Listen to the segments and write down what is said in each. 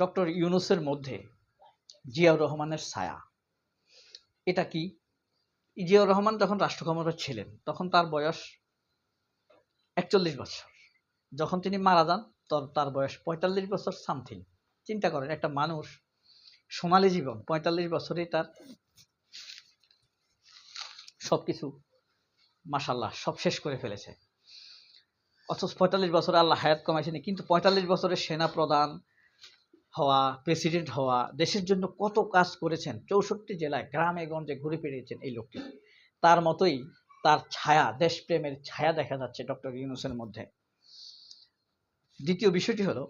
Doctor ইউনুসের মধ্যে জিয়াউর রহমানের ছায়া। এটা কি? জিয়াউর রহমান যখন রাষ্ট্র ক্ষমতা ছিলেন, তখন তার বয়স একচল্লিশ বছর। যখন তিনি মারা যান, তার বয়স পঁয়তাল্লিশ বছর সামথিং। চিন্তা করেন, একটা মানুষ সোনালী জীবন, পঁয়তাল্লিশ বছরেই তার সবকিছু মাসাল্লাহ সব শেষ করে ফেলেছে। অথচ পঁয়তাল্লিশ বছরে আল্লাহ হায়াত কমাইছেন, কিন্তু পঁয়তাল্লিশ বছরের সেনা প্রধান হওয়া প্রেসিডেন্ট হওয়া, দেশের জন্য কত কাজ করেছেন, চৌষট্টি জেলায়, গ্রামে, গঞ্জে ঘুরে ফিরেছেন এই লোকটি। তার মতোই তার ছায়া, দেশপ্রেমের ছায়া দেখা যাচ্ছে ডক্টর ইউনুসের মধ্যে। দ্বিতীয় বিষয়টি হলো,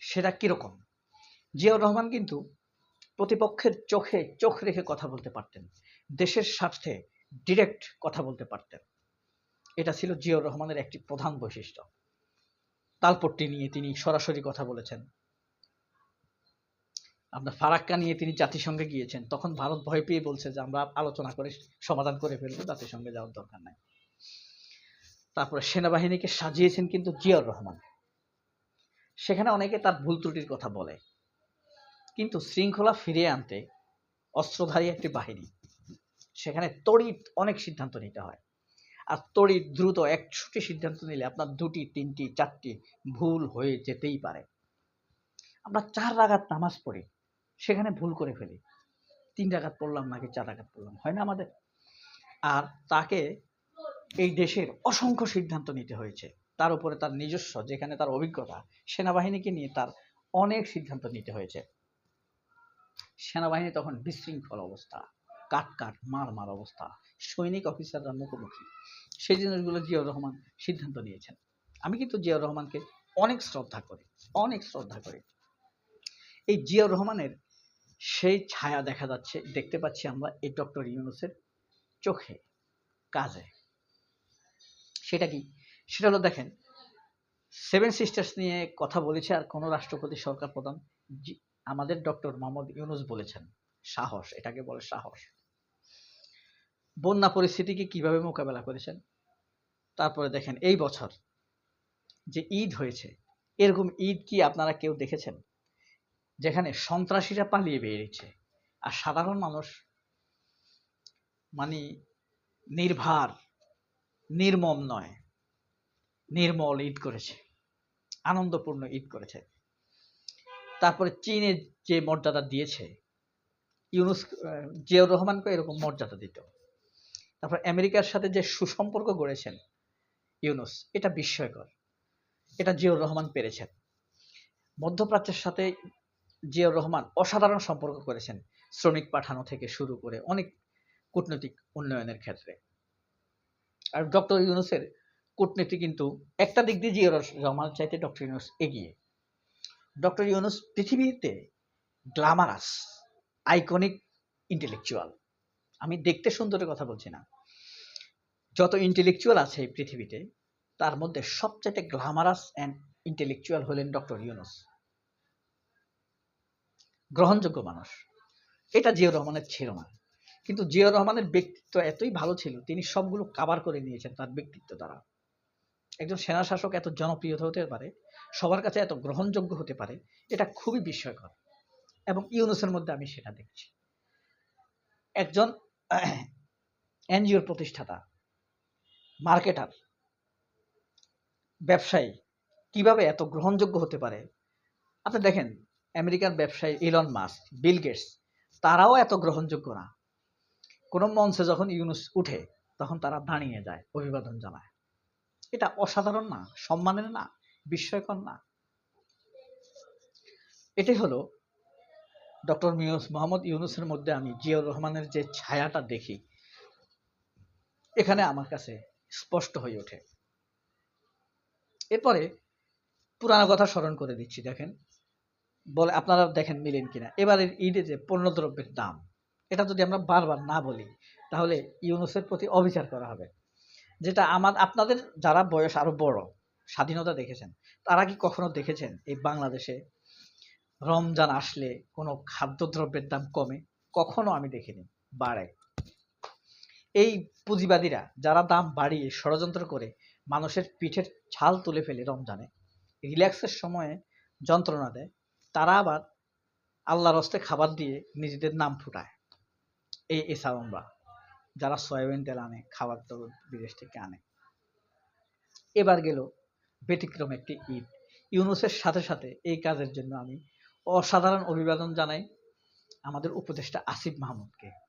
সেটা কীরকম? জিয়াউর রহমান কিন্তু প্রতিপক্ষের চোখে চোখ রেখে কথা বলতে পারতেন, দেশের স্বার্থে ডিরেক্ট কথা বলতে পারতেন। এটা ছিল জিয়াউর রহমানের একটি প্রধান বৈশিষ্ট্য। তালপট্টি নিয়ে তিনি সরাসরি কথা বলেছেন। আপনার ফারাক্কা নিয়ে তিনি জাতিসংঘে গিয়েছেন, তখন ভারত ভয় পেয়ে বলছে যে আমরা আলোচনা করে সমাধান করে ফেলব, জাতিসংঘে যাওয়ার দরকার নাই। তারপরে সেনাবাহিনীকে সাজিয়েছেন কিন্তু জিয়াউর রহমান। সেখানে অনেকে তার ভুল ত্রুটির কথা বলে। কিন্তু শৃঙ্খলা ফিরিয়ে আনতে অস্ত্রধারী একটি বাহিনী। সেখানে তড়িৎ অনেক সিদ্ধান্ত নিতে হয়। আর তড়িৎ দ্রুত একশোটি সিদ্ধান্ত নিলে আপনার দুটি, তিনটি, চারটি ভুল হয়ে যেতেই পারে। আমরা চার রাগাত নামাজ পড়ি, সেখানে ভুল করে ফেলি। তিন রাগাত পড়লাম নাকি চার রাগাত পড়লাম, হয় না আমাদের? আর তাকে এই দেশের অসংখ্য সিদ্ধান্ত নিতে হয়েছে। তার উপরে তার নিজস্ব, যেখানে তার অভিজ্ঞতা, সেনাবাহিনীকে নিয়ে তার অনেক সিদ্ধান্ত নিতে হয়েছে। সেনাবাহিনী তখন বিশৃঙ্খল অবস্থা। কাট কাট মার মার অবস্থা। সৈনিক অফিসাররা মুখোমুখি। সেই জিনিসগুলো জিয়াউর রহমান সিদ্ধান্ত নিয়েছেন। আমি কিন্তু জিয়াউর রহমানকে অনেক শ্রদ্ধা করি, অনেক শ্রদ্ধা করি। এই জিয়াউর রহমানের সেই ছায়া দেখা যাচ্ছে, দেখতে পাচ্ছি আমরা এই ডক্টর ইউনুসের চোখে কাজে সেটা কি? সেটা হলো দেখেন সেভেন সিস্টার্স নিয়ে কথা বলেছে আর কোনো রাষ্ট্রপতি সরকার প্রধান আমাদের ডক্টর মোহাম্মদ ইউনুস বলেছেন, সাহস, এটাকে বলে সাহস। বন্যা পরিস্থিতিকে কীভাবে মোকাবেলা করেছেন? তারপরে দেখেন, এই বছর যে ঈদ হয়েছে, এরকম ঈদ কি আপনারা কেউ দেখেছেন? যেখানে সন্ত্রাসীরা পালিয়ে বেরিয়েছে। আর সাধারণ মানুষ মানে নির্ভার, নির্মম নয়। নির্মল ঈদ করেছে, আনন্দপূর্ণ ঈদ করেছে। তারপরে চীনের যে মর্যাদা দিয়েছে, ইউনুস জিয়াউর রহমানকে এরকম মর্যাদা দিত। তারপর আমেরিকার সাথে যে সুসম্পর্ক গড়েছেন ইউনুস, এটা বিস্ময়কর। এটা জিয়াউর রহমান পেরেছেন। মধ্যপ্রাচ্যের সাথে জিয়াউর রহমান অসাধারণ সম্পর্ক করেছেন শ্রমিক পাঠানো থেকে শুরু করে অনেক কূটনৈতিক উন্নয়নের ক্ষেত্রে। আর ডক্টর ইউনুসের কূটনীতি কিন্তু একটা দিক দিয়ে জিয়াউর রহমান চাইতে ডক্টর ইউনুস এগিয়ে। ডক্টর ইউনুস পৃথিবীতে গ্লামারাস, আইকনিক ইন্টেলেকচুয়াল। আমি দেখতে সুন্দরের কথা বলছি না। যত ইন্টেলেকচুয়াল আছে এই পৃথিবীতে, তার মধ্যে সবচাইতে গ্লামারাস অ্যান্ড ইন্টেলেকচুয়াল হলেন ডক্টর ইউনুস। গ্রহণযোগ্য মানুষ। এটা জিয়াউর রহমানের ছিল না। কিন্তু জিয়াউর রহমানের ব্যক্তিত্ব এতই ভালো ছিল, তিনি সবগুলো কাবার করে নিয়েছেন তার ব্যক্তিত্ব দ্বারা। একজন সেনা শাসক এত জনপ্রিয় হতে পারে, সবার কাছে এত গ্রহণযোগ্য হতে পারে, এটা খুবই বিস্ময়কর। এবং ইউনুসের মধ্যে আমি সেটা দেখছি। একজন এনজিওর প্রতিষ্ঠাতা মার্কেটার, ব্যবসায়ী কীভাবে এত গ্রহণযোগ্য হতে পারে? আপনি দেখেন, আমেরিকান ব্যবসায়ী ইলন মাস্ক বিল গেটস তারাও এত গ্রহণযোগ্য না। কোনো মঞ্চে যখন ইউনুস উঠে, তখন তারা দাঁড়িয়ে যায়, অভিবাদন জানায়। এটা অসাধারণ না, সম্মানের না, বিস্ময়কর না। এটাই হলো ডক্টর মিউস মোহাম্মদ ইউনুসের মধ্যে আমি জিয়াউর রহমানের যে ছায়াটা দেখি, এখানে আমার কাছে স্পষ্ট হয়ে ওঠে। এরপরে পুরানো কথা স্মরণ করে দিচ্ছি, দেখেন। বলে আপনারা দেখেন মিলেন কিনা। এবারের ঈদে যে পণ্যদ্রব্যের দাম, এটা যদি আমরা বারবার না বলি, তাহলে ইউনুসের প্রতি অবিচার করা হবে। যেটা আমার, আপনাদের যারা বয়স আরও বড়, স্বাধীনতা দেখেছেন, তারা কি কখনো দেখেছেন এই বাংলাদেশে রমজান আসলে কোনো খাদ্যদ্রব্যের দাম কমে? কখনো আমি দেখিনি, বাড়ে। এই পুঁজিবাদীরা যারা দাম বাড়িয়ে ষড়যন্ত্র করে মানুষের পিঠের ছাল তুলে ফেলে রমজানে, রিল্যাক্সের সময়ে যন্ত্রণা দেয়, তারা আবার আল্লাহর হস্তে খাবার দিয়ে নিজেদের নাম ফুটায়। এই এসাউনরা যারা সয়াবিন তেল আনে, খাবার তো বিদেশ থেকে আনে। এবার গেল ব্যতিক্রম একটি ঈদ। ইউনুসের সাথে সাথে এই কাজের জন্য আমি অসাধারণ অভিবাদন জানাই আমাদের উপদেষ্টা আসিফ মাহমুদকে।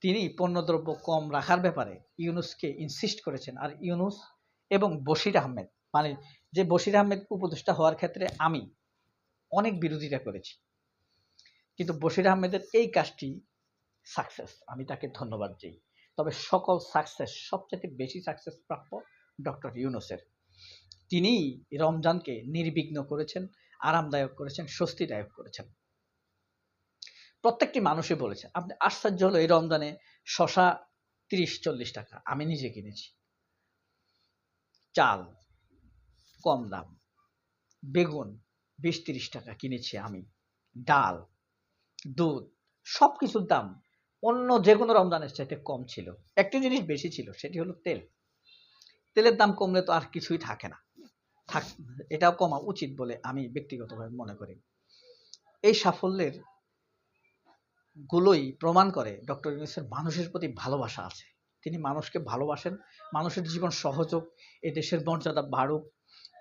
তিনি পণ্যদ্রব্য কম রাখার ব্যাপারে ইউনুসকে ইনসিস্ট করেছেন। আর ইউনুস এবং বশির আহমেদ মানে যে বশির আহমেদ উপদেষ্টা হওয়ার ক্ষেত্রে আমি অনেক বিরোধিতা করেছি। কিন্তু বশির আহমেদের এই কাজটি সাকসেস আমি তাকে ধন্যবাদ দিই। তবে সকল সাকসেস সবচেয়ে বেশি সাকসেস প্রাপ্য ডক্টর ইউনুসের। তিনি রমজানকে নির্বিঘ্ন করেছেন, আরামদায়ক করেছেন, স্বস্তিদায়ক করেছেন। প্রত্যেকটি মানুষই বলেছে, আপনি আশ্চর্য হলো, এই রমজানে শশা তিরিশ, চল্লিশ টাকা, আমি নিজে কিনেছি। চাল কম দাম, বেগুন বিশ, তিরিশ টাকা কিনেছি আমি, ডাল, দুধ সব কিছুর দাম অন্য যে কোনো রমজানের চাইতে কম ছিল। একটি জিনিস বেশি ছিল, সেটি হলো তেল। তেলের দাম কমলে তো আর কিছুই থাকে না। থাক, এটাও কমা উচিত বলে আমি ব্যক্তিগতভাবে মনে করি। এই সাফল্যের গুলোই প্রমাণ করে ডক্টর ইউনুসের মানুষের প্রতি ভালোবাসা আছে। তিনি মানুষকে ভালোবাসেন, মানুষের জীবন সহজ হোক, এই দেশের মর্যাদা বাড়ুক,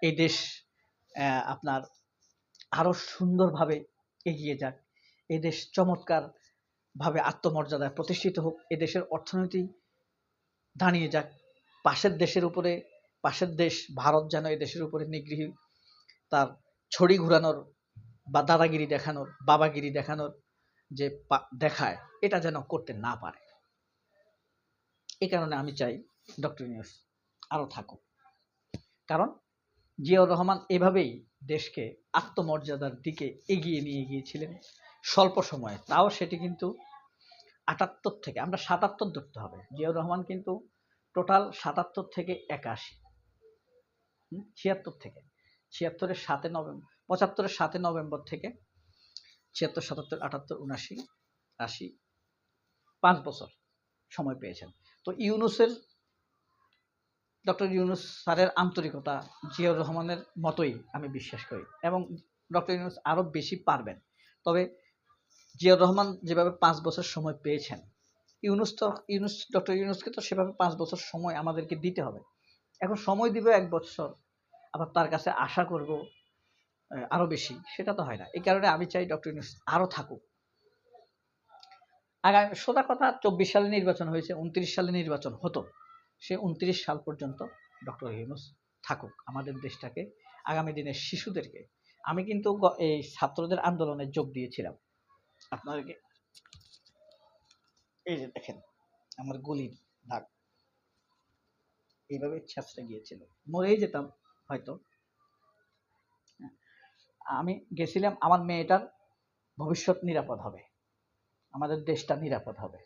এই দেশ আপনার আরও সুন্দরভাবে এগিয়ে যাক, এই দেশ চমৎকার ভাবে আত্মমর্যাদায় প্রতিষ্ঠিত হোক এ দেশের অর্থনীতি দাঁড়িয়ে যাক, পাশের দেশের উপরে, পাশের দেশ ভারত যেন এ দেশের উপরে নিগৃহী, তার ছড়ি ঘুরানোর বা দাদাগিরি দেখানোর, বাবাগিরি দেখানোর যে দেখায়, এটা যেন করতে না পারে। এ কারণে আমি চাই ডক্টর ইউনুস আরও থাকুক। কারণ জিয়াউর রহমান এভাবেই দেশকে আত্মমর্যাদার দিকে এগিয়ে নিয়ে গিয়েছিলেন স্বল্প সময়ে। তাও সেটি কিন্তু আটাত্তর থেকে, আমরা সাতাত্তর ধরতে হবে। জিয়াউর রহমান কিন্তু টোটাল সাতাত্তর থেকে একাশি। ছিয়াত্তর থেকে। ছিয়াত্তরের সাতে নভেম্বর পঁচাত্তরের সাতে নভেম্বর থেকে ছিয়াত্তর, সাতাত্তর, আটাত্তর উনাশি আশি, পাঁচ বছর সময় পেয়েছেন। তো ইউনুসের, ডক্টর ইউনুস স্যারের আন্তরিকতা জিয়াউর রহমানের মতোই আমি বিশ্বাস করি এবং ডক্টর ইউনুস আরও বেশি পারবেন। তবে জিয়াউর রহমান যেভাবে পাঁচ বছর সময় পেয়েছেন, ইউনুস তো, ইউনুস, ডক্টর ইউনুসকে তো সেভাবে পাঁচ বছর সময় আমাদেরকে দিতে হবে। এখন সময় দিবে এক বছর, আবার তার কাছে আশা করব আরও বেশি। সেটা তো হয় না। এই কারণে আমি চাই ডক্টর ইউনুস আরও থাকুক। আগামী সোজা কথা, চব্বিশ সালে নির্বাচন হয়েছে, উনত্রিশ সালে নির্বাচন হতো। সে উনত্রিশ সাল পর্যন্ত ডক্টর ইউনুস থাকুক আমাদের দেশটাকে, আগামী দিনের শিশুদেরকে। আমি কিন্তু এই ছাত্রদের আন্দোলনে যোগ দিয়েছিলাম। আপনাদেরকে এই যে দেখেন, আমার গুলির দাগ। এইভাবে ছেঁচড়ে গিয়েছিল। মরেই যেতাম, হয়তো। হ্যাঁ। আমি গেছিলাম, আমার মেয়েটার ভবিষ্যৎ নিরাপদ হবে। আমাদের দেশটা নিরাপদ হবে।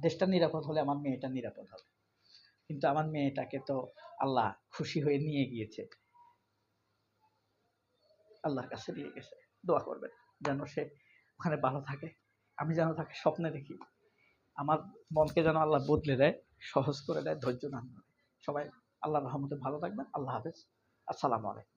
দেশটা নিরাপদ হলে আমার মেয়েটা নিরাপদ হবে। কিন্তু আমার মেয়েটাকে তো আল্লাহ খুশি হয়ে নিয়ে গিয়েছে। আল্লাহর কাছে দিয়ে গেছে। দোয়া করবেন যেন সে ওখানে ভালো থাকে। আমি যেন তাকে স্বপ্নে দেখি। আমার মনকে যেন আল্লাহ বদলে দেয়, সহজ করে দেয়, ধৈর্য দান সবাই আল্লাহর রহমতে ভালো থাকবেন। আল্লাহ হাফেজ। আসসালামু আলাইকুম।